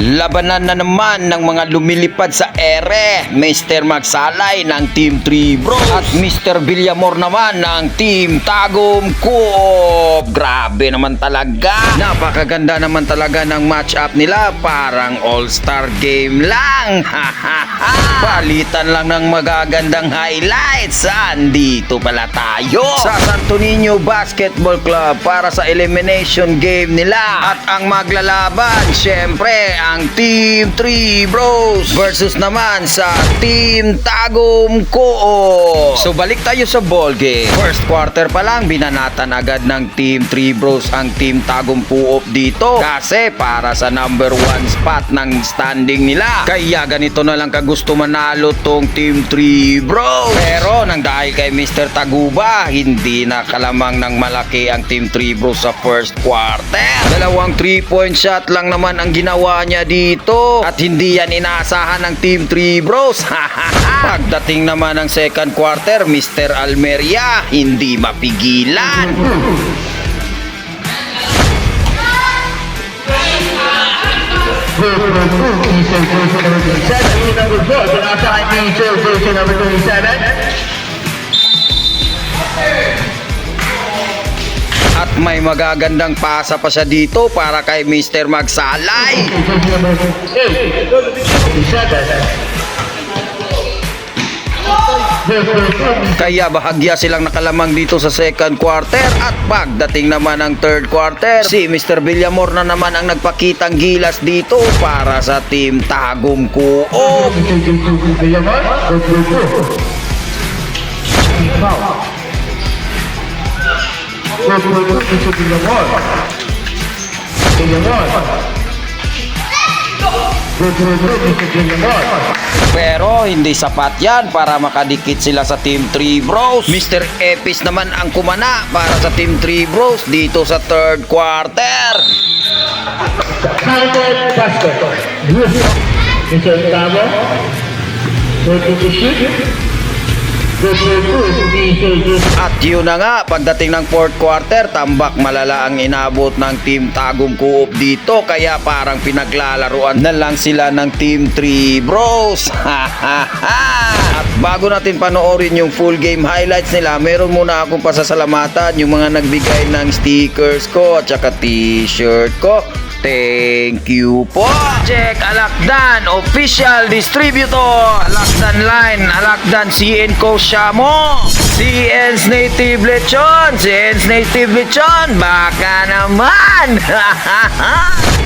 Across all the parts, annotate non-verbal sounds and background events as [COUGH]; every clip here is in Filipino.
Labanan na naman ng mga lumilipad sa ere. Mr. Magsalay ng Team 3 Bros at Mr. Villamor naman ng Team Tagum Coop. Grabe naman talaga. Napakaganda naman talaga ng match-up nila. Parang all-star game lang. [LAUGHS] Palitan lang ng magagandang highlights. Andito pala tayo sa Santo Niño Basketball Club para sa elimination game nila. At ang maglalaban, syempre, ang Team 3 Bros versus naman sa Team Tagum Coop. So balik tayo sa ball game. First quarter pa lang, binanatan agad ng Team 3 Bros ang Team Tagum Coop dito. Kasi para sa number 1 spot ng standing nila. Kaya ganito na lang kagusto manalo tong Team 3 Bros. Pero nang dahil kay Mr. Taguba, hindi na kalamang ng malaki ang Team 3 Bros sa first quarter. Dalawang 3-point shot lang naman ang ginawa niya dito. At hindi yan inaasahan ng Team 3 Bros. Pagdating naman ng second quarter, Mr. Almeria, hindi mapigilan. Number 27, number 4, so outside version number 27. May magagandang pasa pa siya dito para kay Mr. Magsalay. Version number 8, 27. Kaya bahagya silang nakalamang dito sa second quarter at pagdating naman ng third quarter, si Mr. Villamor na naman ang nagpakitang gilas dito para sa team Tagum Coop. Diesel Villamor. Villamor. Version 2, Diesel Villamor. Pero hindi sapat yan para makadikit sila sa Team 3 Bros. Mr. Epis naman ang kumana para sa Team 3 Bros dito sa third quarter. Counted basket. Mr. Tamo. Ready to shoot. At yun na nga, pagdating ng fourth quarter, tambak malala ang inabot ng Team Tagum Coop dito. Kaya parang pinaglalaruan na lang sila ng Team 3 Bros. [LAUGHS] At bago natin panoorin yung full game highlights nila, meron muna akong pasasalamatan yung mga nagbigay ng stickers ko at saka t-shirt ko. Thank you po. Check Alakdan, official distributor. Alakdan Line, Alakdan CN Co. Shamo. CN's Native Lechon, CN's Native Lechon. Baka naman. [LAUGHS]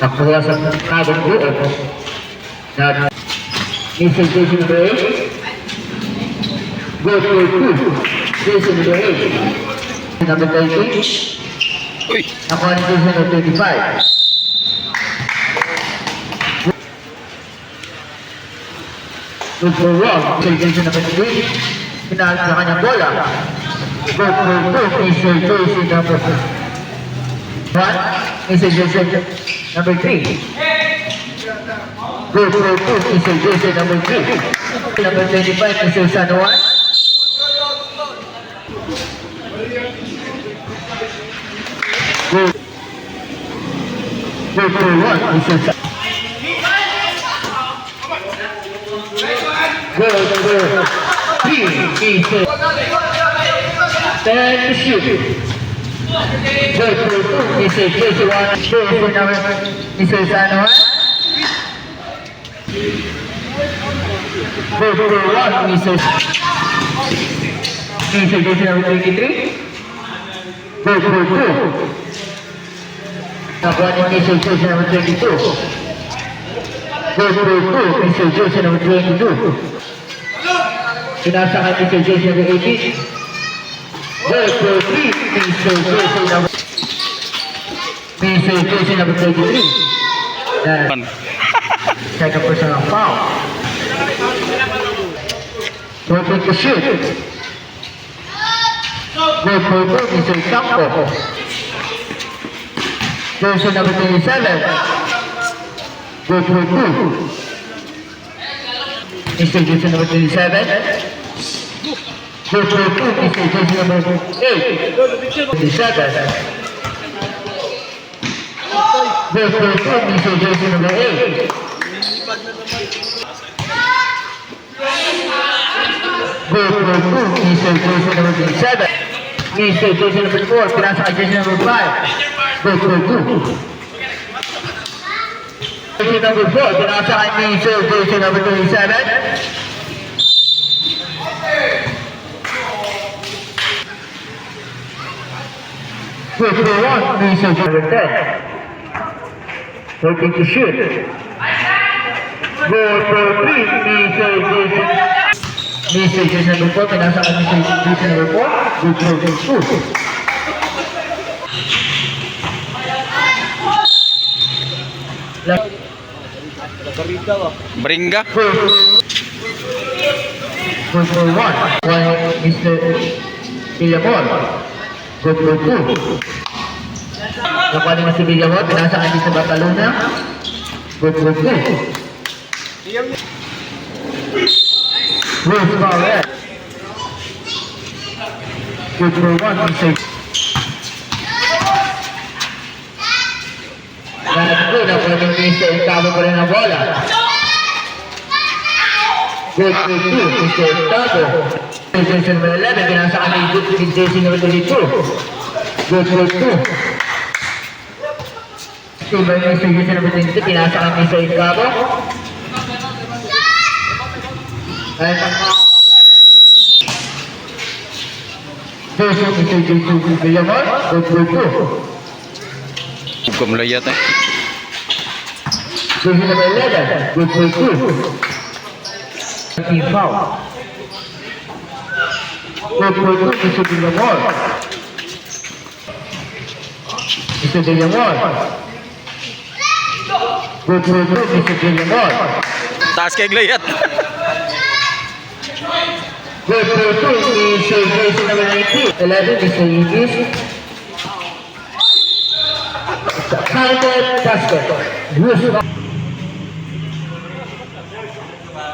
Nakuha sa kagod ko. Na Mr. Jason number 8. Go to 2. Jason number 8. Number 20. Uy. Jason number 25. Good for. Mr. Jason number 3. Pinahal sa kanyang bola. Good for 2. Mr. Jason number 1. Mr. Jason number 3. Good for 2. Mr. Jason number 3. Number 25. Mr. San Juan. Good. Good for 1. Mr. San Good for 3. Mr. Stand to shoot. Good for 2. Mr. Jason 1. Good for number Mr. San Juan. Good for 1. Mr. Mr. Jason number 23. Good for 2. Nakuha ni Mr. Jason number 22. Good for 2. Mr. Jason number 22. Pinasa kay Mr. Jason number 18. Good for 3. Mr. Jason number. Jason number 23. That second personal foul. Perfect to shoot. Good for 2. Mr. Campo. Jason number 27. Good for 2. Mr. Jason number 27. Good for two, Mr. Jersey number eight. Twenty-seven. Good for two, Mr. Jersey number eight. Good for two, Mr. Jersey number twenty-seven. Mr. Jersey number four, pinasa kay Jersey number five. Good for two. Jersey number four, pinasa kay Mr. Jersey number twenty-seven. Good for one, Mr. Jersey number ten. Looking to shoot. Good for three, Mr. Jason. Mr. Jason number four, pinasa ka. Jason number four. Good for two. Last Bringa. for Good for one. One, Mr. Villamor. Good for two. Nakuha naman si Villamor, pinasa ka Mr. Bataluna. Good for two. Bruce Barrett. Good for one, Mr. Lahat ko, nakuha ni Mr. Tabo pa rin ang bola. Good for two, Mr. Tabo. Jason number 11, pinasa ka ni Jason number 22. Good for two. Silver Mr. Jason number 22, pinasa ka ni Mr. Tabo. Ay, Jason, Mr. Jason Villamor, good for two. Huwag ka malayat eh. Jason number 11, good for two. Team foul. Good for two, Mr. Villamor. Mr. Villamor. Good for two, Mr. Villamor. Taas kay layat. [LAUGHS] For two, Mr. Jason number 19. 11, Mr. Igis. Counter basket. Bruce.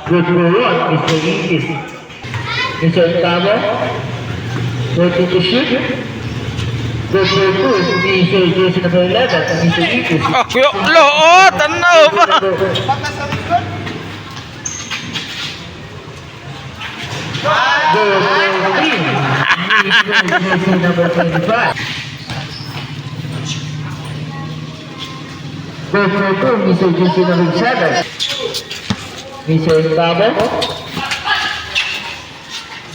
Good for one, Mr. Igis. Mr. Tabo. Good to shoot. Good for two, Mr. Jason number 11, Mr. Igis. Oh, kuya, loot! Ano ba? Good for three, Mr. Jason number 25. Good for two, Mr. Number 7. Mr.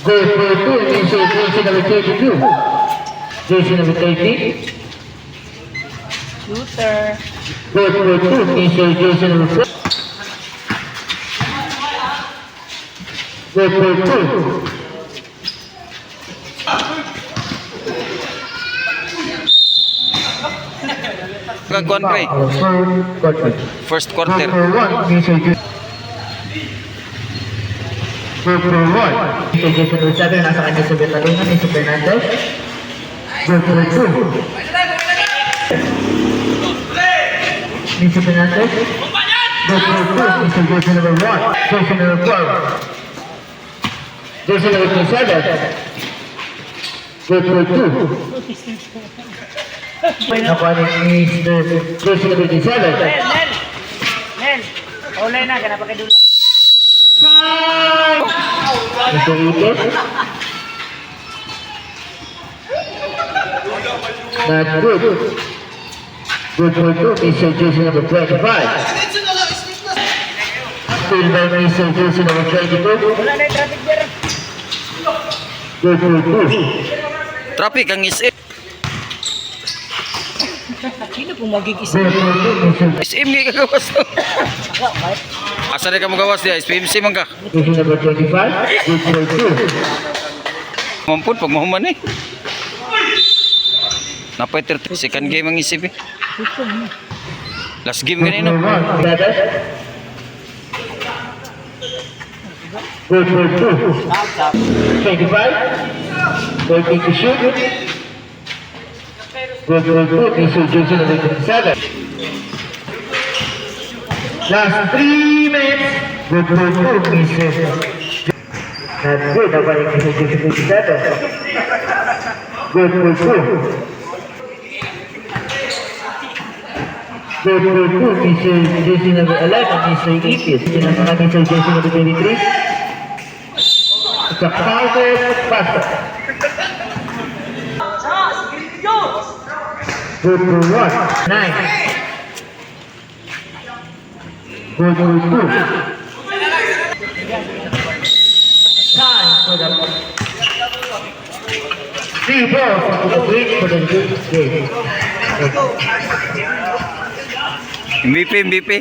Good for two, Mr. Jason number 32. Jason number 30. Shooter. Good for two, Mr. Jason number 4. Good for two. Kagkuhan pre. Third quarter. First Good quarter. for one, Mr. Jason. Good for one. Mr. Jason number 7, nasa kanya sa Betaluna, Mr. Fernandez. Good for two. Mr. Fernandez. Good for two, Mr. Jason number 1. Jason number 4. Number 27. Good for two. Nakuha ni Mr. Jason number 27. Nel, Nel. Nel. Olay na, kenapa kayo dula? Mr. Itis. Not good. Good for two, Mr. Jason number 25. Still by Mr. Jason number 22. Wala na yung traffic there. Traffic ang isip. Sino two, Mr. SM nga kagawas. Asa na ka mo gawas diya? SPMC man ka. Jason number 25. Good for two. Mampun pag mahuman eh. Napay 30 second game ang isip eh. Last game Good ganito. for one. Seven. Good for two. 25. Working to shoot. Good for two, Mr. Jason number 27. Last three minutes. Good for two, Mr. Not good. Nobody can do this with seven. Good for two. Good for two. Mr. Jersey number 11, Mr. Ipis. Naman Mr. Jersey number 23? It's a power passer. Good for one. Nine. For two. Time for the three balls the for the good game. MVP, MVP.